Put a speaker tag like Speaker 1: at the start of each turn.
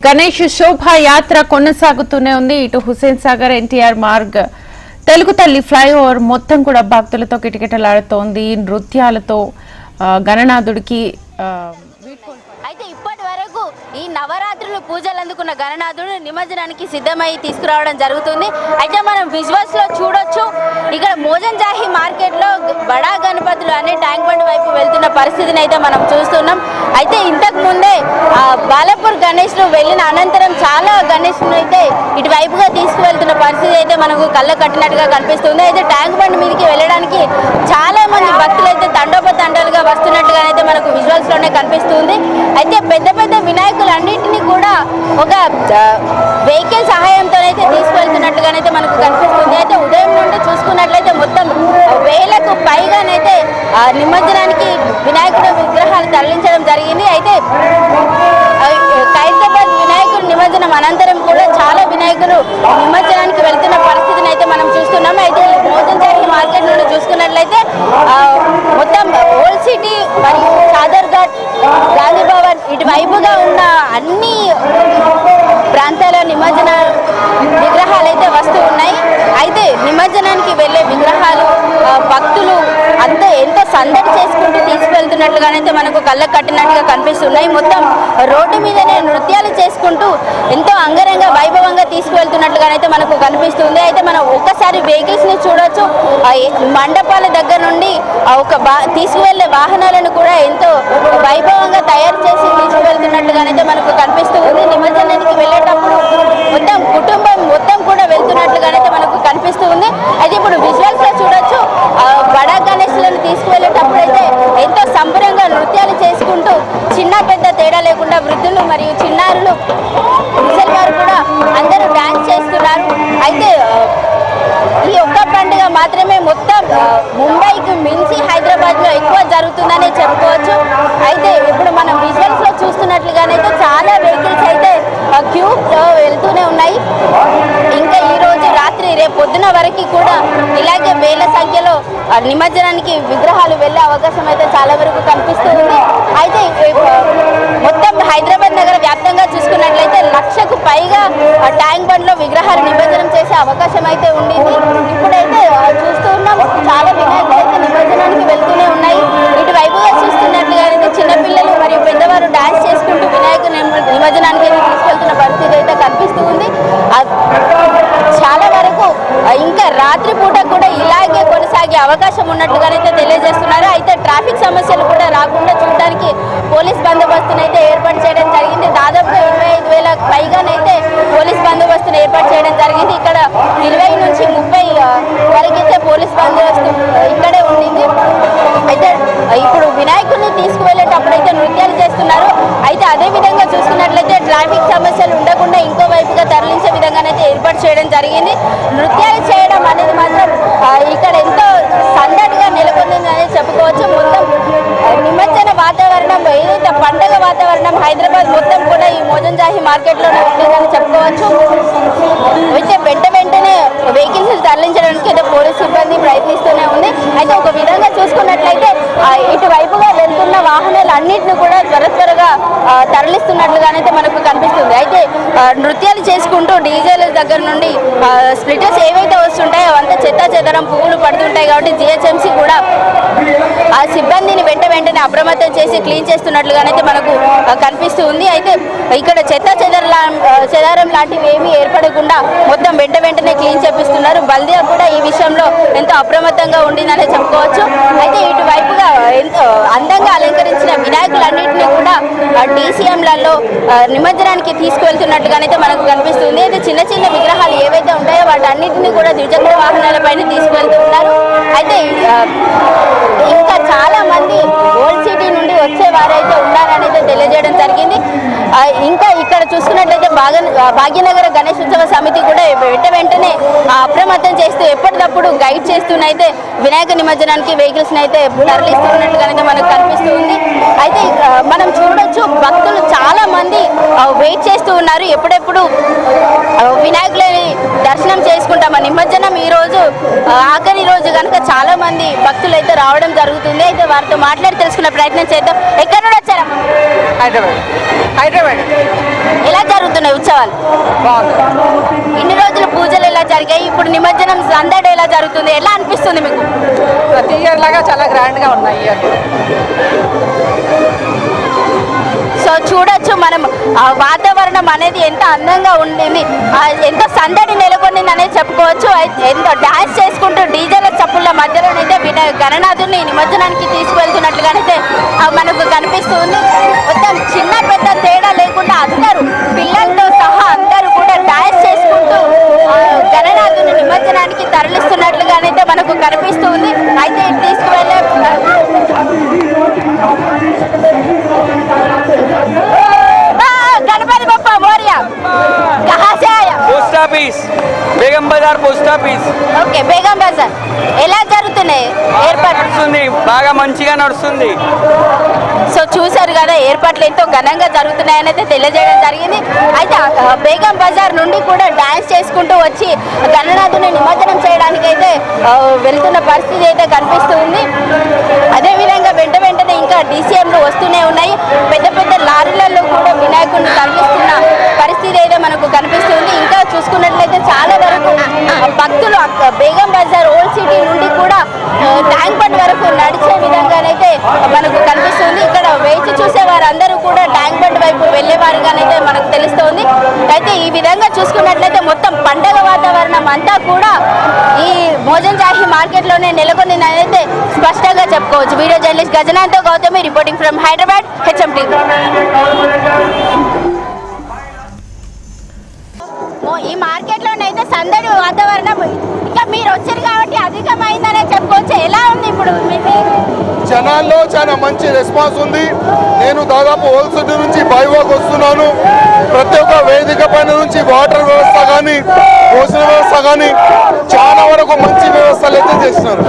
Speaker 1: గణేష్ శోభాయాత్ర కొనసాగుతూనే ఉంది. ఇటు హుసేన్ సాగర్ ఎన్టీఆర్ మార్గ్ తెలుగు తల్లి ఫ్లైఓవర్ మొత్తం కూడా భక్తులతో కిటకిటలాడుతోంది. నృత్యాలతో గణనాథుడికి
Speaker 2: అయితే ఇప్పటి వరకు ఈ నవరాత్రులు పూజలు అందుకున్న గణనాథుడు నిమజ్జనానికి సిద్ధమై తీసుకురావడం జరుగుతుంది. అయితే మనం విజువల్స్లో చూడొచ్చు. ఇక్కడ మోజన్ జాహి మార్కెట్లో బడా గణపతులు అనే ట్యాంక్ బండ్ వైపు వెళ్తున్న పరిస్థితిని అయితే మనం చూస్తున్నాం అయితే ఇంతకు ముందే ఆ, బాలాపూర్ వెళ్ళిన అనంతరం చాలా గణేష్ అయితే ఇటువైపుగా తీసుకువెళ్తున్న పరిస్థితి అయితే మనకు కళ్ళ కట్టినట్టుగా కనిపిస్తుంది. అయితే ట్యాంక్ బండ్ మీదకి వెళ్ళడానికి చాలా మంది భక్తులు అయితే తండోపతండాలుగా వస్తున్నట్టుగా అయితే మనకు విజువల్స్లోనే కనిపిస్తుంది. అయితే పెద్ద పెద్ద వినాయకులు అన్నింటినీ కూడా ఒక వెహికల్ సహాయంతో అయితే తీసుకువెళ్తున్నట్టుగానైతే మనకు కనిపిస్తుంది. అయితే ఉదయం నుండి చూసుకున్నట్లయితే మొత్తం వేలకు పైగానైతే ఆ, నిమజ్జనానికి వినాయకుడు విగ్రహాలు తరలించడం జరిగింది అయితే ఆ, ఖైరతాబాద్ వినాయకుడు నిమజ్జనం అనంతరం కూడా చాలా నిమజ్జనానికి వెళ్తున్న పరిస్థితిని అయితే మనం చూస్తున్నాం. అయితే ఈ మోజన్ మార్కెట్ నుండి చూసుకున్నట్లయితే మొత్తం ఓల్డ్ సిటీ మరియు చాదర్ ఘాట్ గాంధీ భవన్ ఇటువైపుగా ఉన్న అన్ని ప్రాంతాల నిమజ్జన విగ్రహాలు అయితే వస్తూ ఉన్నాయి. అయితే నిమజ్జనానికి వెళ్ళే విగ్రహాలు ఎంతో చేసుకుంటూ తీసుకువెళ్తున్నట్లుగానైతే మనకు కళ్ళకు కట్టినట్టుగా కనిపిస్తున్నాయి. మొత్తం రోడ్డు మీదనే నృత్యాలు చేసుకుంటూ ఎంతో అంగరంగ వైభవంగా తీసుకువెళ్తున్నట్లుగానైతే మనకు కనిపిస్తుంది. అయితే మనం ఒక్కసారి వెహికల్స్ని చూడొచ్చు. ఆ మండపాల దగ్గర నుండి ఒక బా తీసుకువెళ్ళే వాహనాలను కూడా ఎంతో వైభవంగా తయారు చేసి తీసుకువెళ్తున్నట్లుగానైతే మనకు కనిపిస్తూ ఉంది. నిమజ్జనానికి వెళ్ళేటప్పుడు మొత్తం కుటుంబం మొత్తం వెళ్తూనే ఉన్నాయి. ఇంకా ఈ రోజు రాత్రి రేపు పొద్దున వరకు కూడా ఇలాగే వేల సంఖ్యలో ఆ, నిమజ్జనానికి విగ్రహాలు వెళ్ళే అవకాశం అయితే చాలా వరకు కనిపిస్తూ ఉంది. అయితే మొత్తం హైదరాబాద్ నగర వ్యాప్తంగా చూసుకున్నట్లయితే లక్షకు పైగా ఆ, ట్యాంక్ బండ్లో విగ్రహాలు నిమజ్జనం చేసే అవకాశం అయితే ఉండింది. ఇప్పుడైతే పైగానైతే పోలీస్ బందోబస్తును ఏర్పాటు చేయడం జరిగింది. ఇక్కడ ఇరవై నుంచి ముప్పై వరకైతే పోలీస్ బందోబస్తు ఇక్కడే ఉండింది. అయితే ఇప్పుడు వినాయకుడిని తీసుకువెళ్ళేటప్పుడు అయితే నృత్యాలు చేస్తున్నారు. అయితే అదే విధంగా చూసుకున్నట్లయితే ట్రాఫిక్ సమస్యలు ఉండకుండా ఇంకో వైపుగా తరలించే విధంగానైతే ఏర్పాటు చేయడం జరిగింది. నృత్యాలు చేయడం అనేది మాత్రం ఇక్కడ అన్నింటిని కూడా త్వర త్వరగా తరలిస్తున్నట్లుగానైతే మనకు కనిపిస్తుంది. అయితే నృత్యాలు చేసుకుంటూ డీజేల దగ్గర నుండి స్ప్లిటర్స్ ఏవైతే వస్తుంటాయో అవంతా చెత్త చెదరం పువ్వులు పడుతుంటాయి కాబట్టి జిహెచ్ఎంసీ కూడా ఆ సిబ్బందిని వెంట వెంటనే అప్రమత్తం చేసి క్లీన్ చేస్తున్నట్లుగానైతే మనకు కనిపిస్తూ ఉంది అయితే ఇక్కడ చెత్త చెదర చెదారం లాంటివి ఏమీ ఏర్పడకుండా మొత్తం వెంట వెంటనే క్లీన్ చేపిస్తున్నారు. బల్దియా కూడా ఈ విషయంలో ఎంతో అప్రమత్తంగా ఉండిందనే చెప్పుకోవచ్చు. అయితే ఇటువైపు అందంగా అలంకరించిన వినాయకులన్నింటినీ కూడా డీసీఎంలలో నిమజ్జనానికి తీసుకువెళ్తున్నట్టుగానైతే మనకు కనిపిస్తుంది. అయితే చిన్న చిన్న విగ్రహాలు ఏవైతే ఉంటాయో వాటన్నిటిని కూడా ద్విచక్ర వాహనాలపైన పైన ఉన్నారు. అయితే ఇంకా చాలా మంది వచ్చే వారైతే ఉన్నారని అయితే తెలియజేయడం జరిగింది. ఇంకా ఇక్కడ చూసుకున్నట్లయితే భాగ భాగ్యనగర గణేష్ ఉత్సవ సమితి కూడా వెంట వెంటనే అప్రమత్తం చేస్తూ ఎప్పటికప్పుడు గైడ్ చేస్తూనైతే వినాయక నిమజ్జనానికి వెహికల్స్ అయితే తరలిస్తున్నట్టుగానైతే మనకు కనిపిస్తూ ఉంది. అయితే మనం చూడొచ్చు భక్తులు చాలా మంది వెయిట్ చేస్తూ ఉన్నారు. ఎప్పుడెప్పుడు వినాయకులని దర్శనం చేసుకుంటామా నిమజ్జనం ఈ రోజు ఆ, ఆఖరి రోజు కనుక చాలా మంది భక్తులు అయితే రావడం జరుగుతుంది. అయితే వారితో మాట్లాడి తెలుసుకునే ప్రయత్నం చేద్దాం. ఎక్కడ నుండి వచ్చారమ్మా
Speaker 3: హైదరాబాద్. హైదరాబాద్.
Speaker 2: ఎలా జరుగుతున్నాయి ఉత్సవాలు? ఇన్ని రోజులు పూజలు ఎలా జరిగాయి? ఇప్పుడు నిమజ్జనం సందడి ఎలా జరుగుతుంది? ఎలా అనిపిస్తుంది మీకు?
Speaker 3: ప్రతి ఇయర్ లాగా చాలా గ్రాండ్గా ఉన్నాయి ఇయర్
Speaker 2: సో చూడొచ్చు మనం వాతావరణం అనేది ఎంత అందంగా ఉండింది ఎంత సందడి నెలకొండింది అనేది చెప్పుకోవచ్చు. ఎంతో డాన్స్ చేసుకుంటూ డీజేల చప్పుల మధ్యలోనైతే విన గణనాథుని నిమజ్జనానికి తీసుకువెళ్తున్నట్లుగానైతే మహాశయం
Speaker 4: post office Begum Bazar post office
Speaker 2: okay Begum Bazar. ఎలా జరుగుతున్నాయి? ఏర్పాటు
Speaker 4: నడుస్తుంది బాగా మంచిగా నడుస్తుంది.
Speaker 2: సో చూసారు కదా ఏర్పాట్లు ఎంతో ఘనంగా జరుగుతున్నాయనైతే తెలియజేయడం జరిగింది. అయితే బేగం బజార్ నుండి కూడా డ్యాన్స్ చేసుకుంటూ వచ్చి గణనాథుని నిమజ్జనం చేయడానికి అయితే వెళ్తున్న పరిస్థితి అయితే కనిపిస్తుంది. అదేవిధంగా వెంట వెంటనే ఇంకా డీసీఎంలు వస్తూనే ఉన్నాయి. పెద్ద పెద్ద లారీలలో కూడా వినాయకుడిని కనిపిస్తున్న చూసుకున్నట్లయితే చాలా వరకు భక్తులు అక్క- బేగం బజార్ ఓల్డ్ సిటీ నుండి కూడా ట్యాంక్ బండ్ వరకు నడిచే విధంగానైతే మనకు కనిపిస్తుంది. ఇక్కడ వేచి చూసే వారందరూ కూడా ట్యాంక్ బండ్ వైపు వెళ్ళేవారుగానైతే మనకు తెలుస్తోంది. అయితే ఈ విధంగా చూసుకున్నట్లయితే మొత్తం పండగ వాతావరణం అంతా కూడా ఈ మోజన్ జాహి మార్కెట్లోనే నెలకొంది అయితే స్పష్టంగా చెప్పుకోవచ్చు. Video journalist Gajanath Gautami reporting from Hyderabad HM TV. మో- ఈ మార్కెట్లోనైతే సందడి వాతావరణం. ఇంకా మీరు వచ్చారు కాబట్టి అధికమైందనే చెప్పుకోవచ్చు. ఎలా ఉంది ఇప్పుడు
Speaker 5: జనాల్లో చాలా మంచి రెస్పాన్స్ ఉంది. నేను దాదాపు హోల్సేల్ నుంచి బైవాక్ వస్తున్నాను. ప్రతి ఒక్క వేదిక పైన నుంచి వాటర్ వ్యవస్థ కానీ భోజన వ్యవస్థ కానీ చాలా వరకు మంచి వ్యవస్థలు అయితే చేస్తున్నారు.